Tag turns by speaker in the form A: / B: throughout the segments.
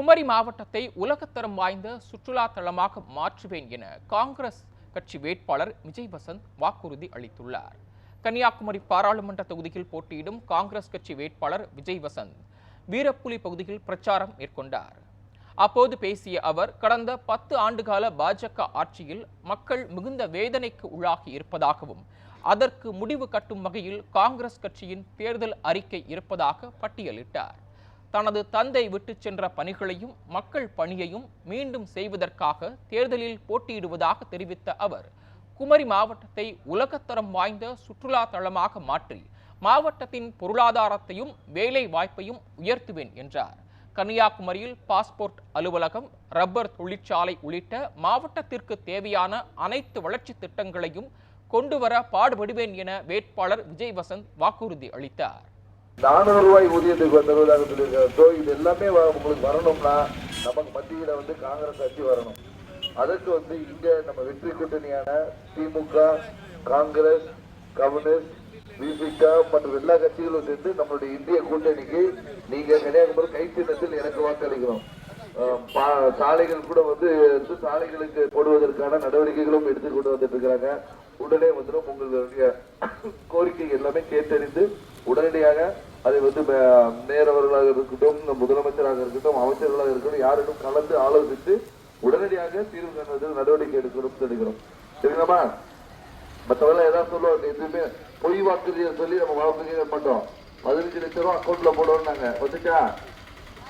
A: குமரி மாவட்டத்தை உலகத்தரம் வாய்ந்த சுற்றுலா தலமாக மாற்றுவேன் என காங்கிரஸ் கட்சி வேட்பாளர் விஜய் வசந்த் வாக்குறுதி அளித்துள்ளார். கன்னியாகுமரி பாராளுமன்ற தொகுதியில் போட்டியிடும் காங்கிரஸ் கட்சி வேட்பாளர் விஜய் வசந்த் வீரப்புலி பகுதியில் பிரச்சாரம் மேற்கொண்டார். அப்போது பேசிய அவர் கடந்த பத்து ஆண்டுகால பாஜக ஆட்சியில் மக்கள் மிகுந்த வேதனைக்கு உள்ளாகி இருப்பதாகவும் அதற்கு முடிவு கட்டும் வகையில் காங்கிரஸ் கட்சியின் தேர்தல் அறிக்கை இருப்பதாக பட்டியலிட்டார். தனது தந்தை விட்டுச் சென்ற பணிகளையும் மக்கள் பணியையும் மீண்டும் செய்வதற்காக தேர்தலில் போட்டியிடுவதாக தெரிவித்த அவர் குமரி மாவட்டத்தை உலகத்தரம் வாய்ந்த சுற்றுலா தலமாக மாற்றி மாவட்டத்தின் பொருளாதாரத்தையும் வேலை வாய்ப்பையும் உயர்த்துவேன் என்றார். கன்னியாகுமரியில் பாஸ்போர்ட் அலுவலகம் ரப்பர் தொழிற்சாலை உள்ளிட்ட மாவட்டத்திற்கு தேவையான அனைத்து வளர்ச்சி திட்டங்களையும் கொண்டுவர பாடுபடுவேன் என வேட்பாளர் விஜய் வசந்த் வாக்குறுதி அளித்தார்.
B: நானூறு ரூபாய் ஊதியத்துக்கு தருவதாக சொல்லியிருக்காங்க ஸோ இது எல்லாமே வ- உங்களுக்கு வரணும்னா நமக்கு மத்தியில் வந்து காங்கிரஸ் ஆட்சி வரணும். அதற்கு வந்து இங்கே நம்ம வெற்றி கூட்டணியான திமுக காங்கிரஸ் கம்யூனிஸ்ட் விசிக மற்றும் எல்லா கட்சிகளும் சேர்ந்து நம்மளுடைய இந்திய கூட்டணிக்கு நீங்கள் கன்னியாகுமரி கை எனக்கு வாக்களிக்கணும். பா- சாலைகள் கூட வந்து வந்து சாலைகளுக்கு போடுவதற்கான நடவடிக்கைகளும் எடுத்து கொண்டு வந்துட்டு இருக்கிறாங்க உடனே வந்துடும் உங்களுடைய கோரிக்கை எல்லாமே கேட்டறிந்து உடனடியாக அதை வந்து மேயரவர்களாக இருக்கட்டும் இந்த முதலமைச்சராக இருக்கட்டும் அமைச்சர்களாக இருக்கட்டும் யாரிடம் கலந்து ஆலோசித்து உடனடியாக தீர்வு காண்பதில் நடவடிக்கை எடுக்கணும் எடுக்கிறோம் சரிங்களாமா மற்றவெல்லாம் ஏதாவது சொல்லுவாங்க எதுவுமே பொய் வாக்குறுதியை சொல்லி நம்ம வாக்குறுதியை மாட்டோம் பதினஞ்சு லட்ச ரூபா அக்கௌண்ட்ல போடுவோம்னாங்க. வந்துச்சா?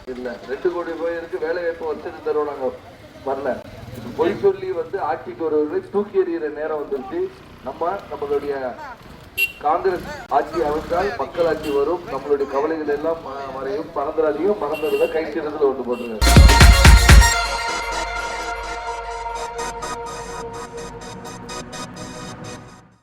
B: இல்ல. ரெண்டு கோடி ரூபாய் இருக்கு வேலை வாய்ப்பு வருஷத்துக்கு தருவோம் நாங்க. வரல. பொய் சொல்லி வந்து ஆட்சிக்கு ஒருவர்களை தூக்கி எறிகிற நேரம் வந்துருச்சு. நம்ம நம்மளுடைய காங்கிரஸ் ஆட்சி அமைந்தால் மக்கள் ஆட்சி வரும். நம்மளுடைய கவலைகள் எல்லாம் மறையும். பறந்துடாதையும் மறந்ததுல கை ஒன்று போட்டுருங்க